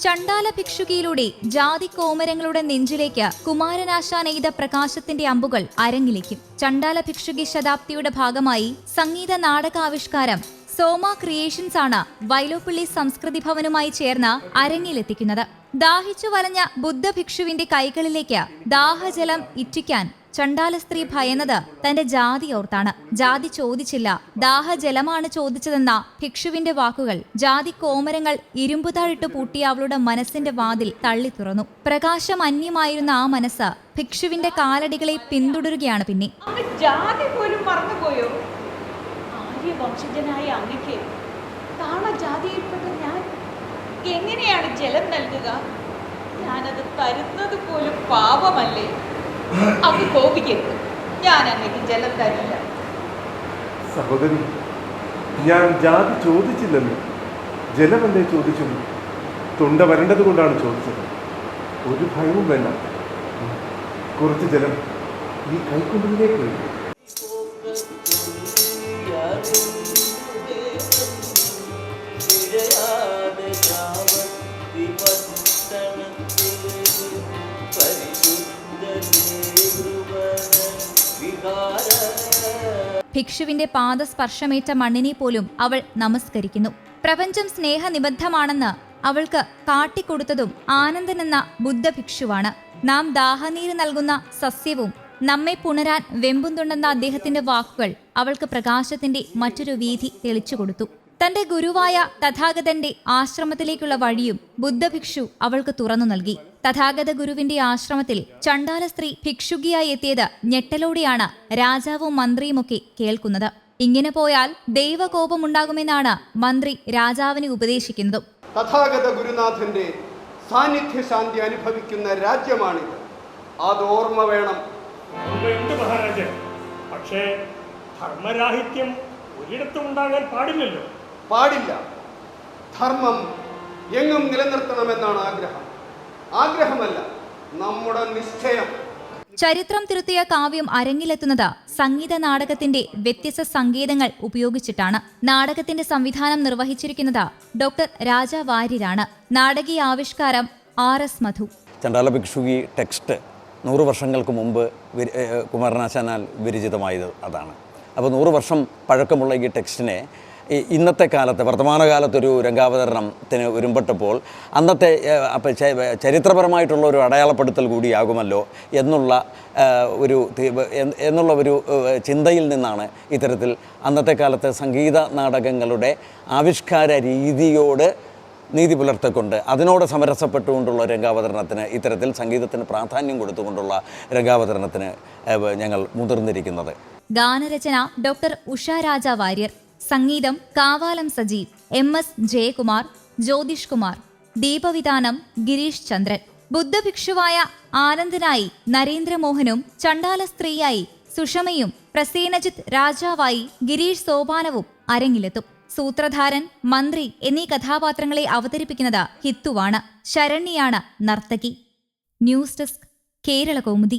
ചണ്ടാല ഭിക്ഷുകിയിലൂടെ ജാതി കോമരങ്ങളുടെ നെഞ്ചിലേക്ക് കുമാരനാശാൻ എയ്ത പ്രകാശത്തിന്റെ അമ്പുകൾ അരങ്ങിലേക്കും. ചണ്ടാല ഭിക്ഷുകി ശതാബ്ദിയുടെ ഭാഗമായി സംഗീത നാടകാവിഷ്കാരം സോമ ക്രിയേഷൻസ് ആണ് വൈലോപ്പിള്ളി സംസ്കൃതി ഭവനുമായി ചേർന്ന് അരങ്ങിലെത്തിക്കുന്നത്. ദാഹിച്ചു വലഞ്ഞ ബുദ്ധഭിക്ഷുവിന്റെ കൈകളിലേക്ക് ദാഹജലം ഇറ്റിക്കാൻ ചണ്ടാല സ്ത്രീ ഭയന്നത് തന്റെ ജാതി ഓർത്താണ്. ജാതി ചോദിച്ചില്ല. ദാഹജലമാണ് ചോദിച്ചതെന്ന ഭിക്ഷുവിന്റെ വാക്കുകൾ ജാതി കോമരങ്ങൾ ഇരുമ്പുതാഴിട്ട് പൂട്ടിയ അവളുടെ മനസ്സിന്റെ വാതിൽ തള്ളി തുറന്നു. പ്രകാശം അന്യമായിരുന്ന ആ മനസ്സ് ഭിക്ഷുവിന്റെ കാലടികളെ പിന്തുടരുകയാണ് പിന്നെ. ജാതി പോലും മറന്നുപോയോ? ആര്യവംശജനായ അങ്ങക്ക് താണ ജാതിയിൽപ്പെട്ട ഞാൻ എങ്ങനെയാണ് ജലം നൽകുക? ഞാനത് തരുന്നത് പോലും പാപമല്ലേ? അങ്ങ് കോപിക്കരുത്. ഞാൻ അങ്ങക്ക് ജലം തരില്ല. സഹോദരി ഞാൻ ജാതി ചോദിച്ചില്ലെന്ന് ജലമല്ലേ ചോദിച്ചു തൊണ്ട വരേണ്ടത് കൊണ്ടാണ് ചോദിച്ചത്. ഒരു ഭയവും വേണ്ട. കുറച്ച് ജലം ഈ കൈക്കൊണ്ടതിലേക്ക് വരും ഭിക്ഷുവിന്റെ പാദസ്പർശമേറ്റ മണ്ണിനെ പോലും അവൾ നമസ്കരിക്കുന്നു. പ്രപഞ്ചം സ്നേഹനിബദ്ധമാണെന്ന് അവൾക്ക് കാട്ടിക്കൊടുത്തതും ആനന്ദൻ എന്ന ബുദ്ധഭിക്ഷുവാണ്. നാം ദാഹനീര് നൽകുന്ന സസ്യവും നമ്മെ പുണരാൻ വെമ്പുന്തുണ്ടെന്ന അദ്ദേഹത്തിന്റെ വാക്കുകൾ അവൾക്ക് പ്രകാശത്തിന്റെ മറ്റൊരു വീതി തെളിച്ചു കൊടുത്തു. തന്റെ ഗുരുവായ തഥാഗതന്റെ ആശ്രമത്തിലേക്കുള്ള വഴിയും ബുദ്ധഭിക്ഷു അവൾക്ക് തുറന്നു നൽകി. തഥാഗത ഗുരുവിന്റെ ആശ്രമത്തിൽ ചണ്ടാല സ്ത്രീ ഭിക്ഷുകിയായി എത്തിയത് ഞെട്ടലോടെയാണ് രാജാവും മന്ത്രിയുമൊക്കെ കേൾക്കുന്നത്. ഇങ്ങനെ പോയാൽ ദൈവകോപമുണ്ടാകുമെന്നാണ് മന്ത്രി രാജാവിനെ ഉപദേശിക്കുന്നതും. തഥാഗത ഗുരുനാഥന്റെ സാന്നിധ്യ ശാന്തി അനുഭവിക്കുന്ന രാജ്യമാണിത്. അത് ഓർമ്മ വേണം. ഉണ്ട് മഹാരാജൻ? പക്ഷേ ധർമ്മരാഹിത്യം ഒരിടത്തും ഉണ്ടാകാൻ പാടില്ലല്ലോ. പാടില്ല. ധർമ്മം എങ്ങും നിലനിർത്തണമെന്നാണ് ആഗ്രഹം. ആഗ്രഹമല്ല നമ്മുടെ നിശ്ചയം. ചരിത്രം തിരുത്തിയ കാവ്യം അരങ്ങിലെത്തുന്നത് സംഗീത നാടകത്തിന്റെ വ്യത്യസ്ത സങ്കേതങ്ങൾ ഉപയോഗിച്ചിട്ടാണ്. നാടകത്തിന്റെ സംവിധാനം നിർവഹിച്ചിരിക്കുന്നത് ഡോക്ടർ രാജ വാര്യരാണ് നാടകീയ ആവിഷ്കാരം ആർ എസ് മധു. ചണ്ടാല ഭിക്ഷുകി ടെക്സ്റ്റ് നൂറ് വർഷങ്ങൾക്ക് മുമ്പ് കുമാരനാശാനാൽ വിരചിതമായത് അതാണ്. അപ്പോൾ നൂറ് വർഷം പഴക്കമുള്ള ഈ ടെക്സ്റ്റിനെ ഇന്നത്തെ കാലത്ത് വർത്തമാനകാലത്തൊരു രംഗാവതരണത്തിന് വരുമ്പെട്ടപ്പോൾ അന്നത്തെ അപ്പം ചരിത്രപരമായിട്ടുള്ള ഒരു അടയാളപ്പെടുത്തൽ കൂടിയാകുമല്ലോ എന്നുള്ള ഒരു എന്നുള്ള ഒരു ചിന്തയിൽ നിന്നാണ് ഇത്തരത്തിൽ അന്നത്തെ കാലത്തെ സംഗീത നാടകങ്ങളുടെ ആവിഷ്കാര രീതിയോട് നീതി പുലർത്തിക്കൊണ്ട് അതിനോട് സമരസപ്പെട്ടുകൊണ്ടുള്ള രംഗാവതരണത്തിന് ഇത്തരത്തിൽ സംഗീതത്തിന് പ്രാധാന്യം കൊടുത്തുകൊണ്ടുള്ള രംഗാവതരണത്തിന് ഞങ്ങൾ മുതിർന്നിരിക്കുന്നത്. ഗാനരചന ഡോക്ടർ ഉഷ രാജ വാര്യർ സംഗീതം കാവാലം സജീവ് എം എസ് ജയകുമാർ ജ്യോതിഷ് കുമാർ ദീപവിധാനം ഗിരീഷ് ചന്ദ്രൻ ബുദ്ധഭിക്ഷുവായ ആനന്ദനായി നരേന്ദ്രമോഹനും ചണ്ടാല സ്ത്രീയായി സുഷമയും പ്രസേനജിത്ത് രാജാവായി ഗിരീഷ് സോപാനവും അരങ്ങിലെത്തും. സൂത്രധാരൻ മന്ത്രി എന്നീ കഥാപാത്രങ്ങളെ അവതരിപ്പിക്കുന്നത് ഹിത്തുവാണ്. ശരണ്യാണ് നർത്തകി. News desk Kerala Kaumudi